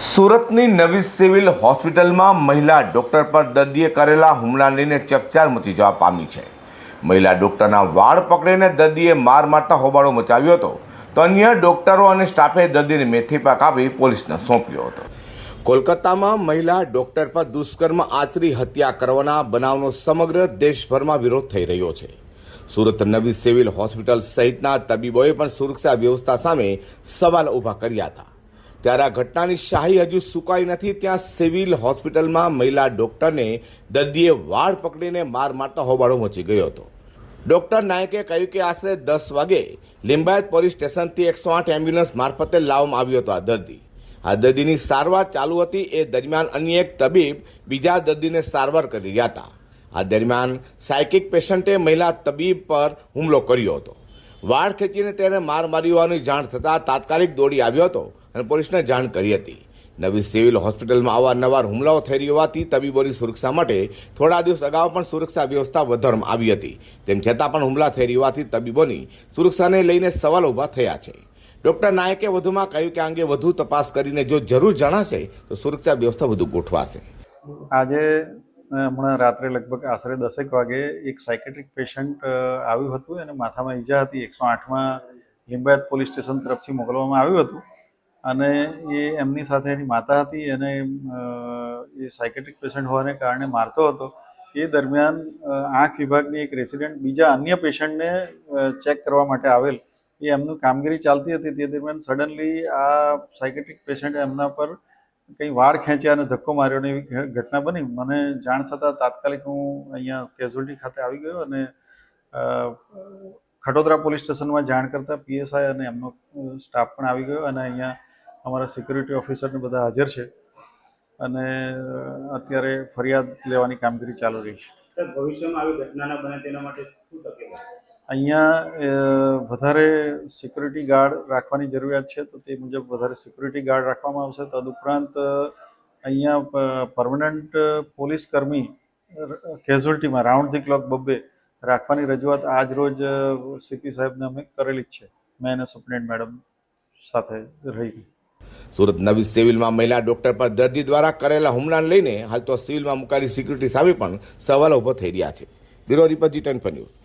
સુરતની નવી સિવિલ હોસ્પિટલમાં મહિલા ડૉક્ટર પર દર્દીએ કરેલા હુમલા લઈને ચકચાર મચી જવા પામી છે. મહિલા ડૉક્ટરના વાળ પકડીને દર્દીએ માર મારતા હોબાળો મચાવ્યો હતો. તો અન્ય ડૉક્ટરો અને સ્ટાફે દર્દીને મેથી પાક આપી પોલીસને સોંપ્યો હતો. કોલકાતામાં મહિલા ડૉક્ટર પર દુષ્કર્મ આચરી હત્યા કરવાના બનાવનો સમગ્ર દેશભરમાં વિરોધ થઈ રહ્યો છે. સુરત નવી સિવિલ હોસ્પિટલ સહિતના તબીબોએ પણ સુરક્ષા વ્યવસ્થા સામે સવાલ ઊભા કર્યા હતા. ત્યારે આ ઘટનાની શાહી હજુ સુકાઈ નથી. ત્યાં સિવિલ હોસ્પિટલમાં મહિલા ડોક્ટરને દર્દીએ વાળ પકડીને માર મારતા હોબાળો મચી ગયો હતો. ડોક્ટર નાયકે કહ્યું કે આશરે દસ વાગે લિંબાયત પોલીસ સ્ટેશનથી એકસો આઠ એમ્બ્યુલન્સ મારફતે લાવવામાં આવ્યો હતો આ દર્દી. આ દર્દીની સારવાર ચાલુ હતી. એ દરમિયાન અન્ય એક તબીબ બીજા દર્દીને સારવાર કરી રહ્યા હતા. આ દરમિયાન સાયકિક પેશન્ટે મહિલા તબીબ પર હુમલો કર્યો હતો. વાળ ખેંચીને તેને માર મારી હોવાની જાણ થતાં તાત્કાલિક દોડી આવ્યો હતો. અને પોલીસને જાણ કરી હતી. નવી સિવિલ હોસ્પિટલમાં અવારનવાર હુમલાઓ થઈ રહી હોવાથી તબીબોની સુરક્ષા માટે થોડા દિવસ અગાઉ પણ સુરક્ષા વ્યવસ્થા વધારવામાં આવી હતી. તેમ છતાં પણ હુમલા થઈ રહી હોવાથી તબીબોની સુરક્ષાને લઈને સવાલ ઊભા થયા છે. ડોક્ટર નાયકે વધુમાં કહ્યું કે આ અંગે વધુ તપાસ કરીને જો જરૂર જણાશે, તો સુરક્ષા વ્યવસ્થા વધુ ગોઠવાશે. આજે હમણાં રાત્રે લગભગ આશરે દસેક વાગે એક સાયકેટ્રિક પેશન્ટ આવ્યું હતું. અને માથામાં ઈજા હતી. એકસો આઠમાં લિંબાયત પોલીસ સ્ટેશન તરફથી મોકલવામાં આવ્યું હતું. અને એ એમની સાથે એની માતા હતી અને એ સાયકેટ્રિક પેશન્ટ હોવાને કારણે મારતો હતો. એ દરમિયાન આંખ વિભાગની એક રેસિડેન્ટ બીજા અન્ય પેશન્ટને ચેક કરવા માટે આવેલ. એ એમનું કામગીરી ચાલતી હતી. તે દરમિયાન સડનલી આ સાયકેટ્રિક પેશન્ટે એમના પર કંઈ વાળ ખેંચ્યા અને ધક્કો માર્યો ને એવી ઘટના બની. મને જાણ થતાં તાત્કાલિક હું અહીંયા કેઝ્યુઅલ્ટી ખાતે આવી ગયો અને ખડોદરા પોલીસ સ્ટેશનમાં જાણ કરતાં પીએસઆઈ અને એમનો સ્ટાફ પણ આવી ગયો અને અહીંયા અમારા સિક્યુરિટી ઓફિસરને બધા હાજર છે અને અત્યારે ફરિયાદ લેવાની કામગીરી ચાલુ રહી છે. ભવિષ્યમાં આવી ઘટના ન બને તેના માટે શું તકેદારી? અહીંયા વધારે સિક્યુરિટી ગાર્ડ રાખવાની જરૂરિયાત છે તો તે મુજબ વધારે સિક્યુરિટી ગાર્ડ રાખવામાં આવશે. તદુપરાંત અહીંયા પરમનન્ટ પોલીસ કર્મી કેઝ્યુઅલ્ટીમાં રાઉન્ડ ધી ક્લોક બબ્બે રાખવાની રજૂઆત આજ રોજ સીપી સાહેબને અમે કરેલી જ છે. મેં અને સુપ્રિન્ટ મેડમ સાથે રહી. સુરત નવી સિવિલમાં મહિલા ડોક્ટર પર દર્દી દ્વારા કરેલા હુમલાને લઈને હાલ તો સિવિલમાં મુકાયેલી સિક્યુરિટી સામે પણ સવાલો ઊભો થઈ રહ્યા છે. બ્યુરો રિપોર્ટ જી ટેન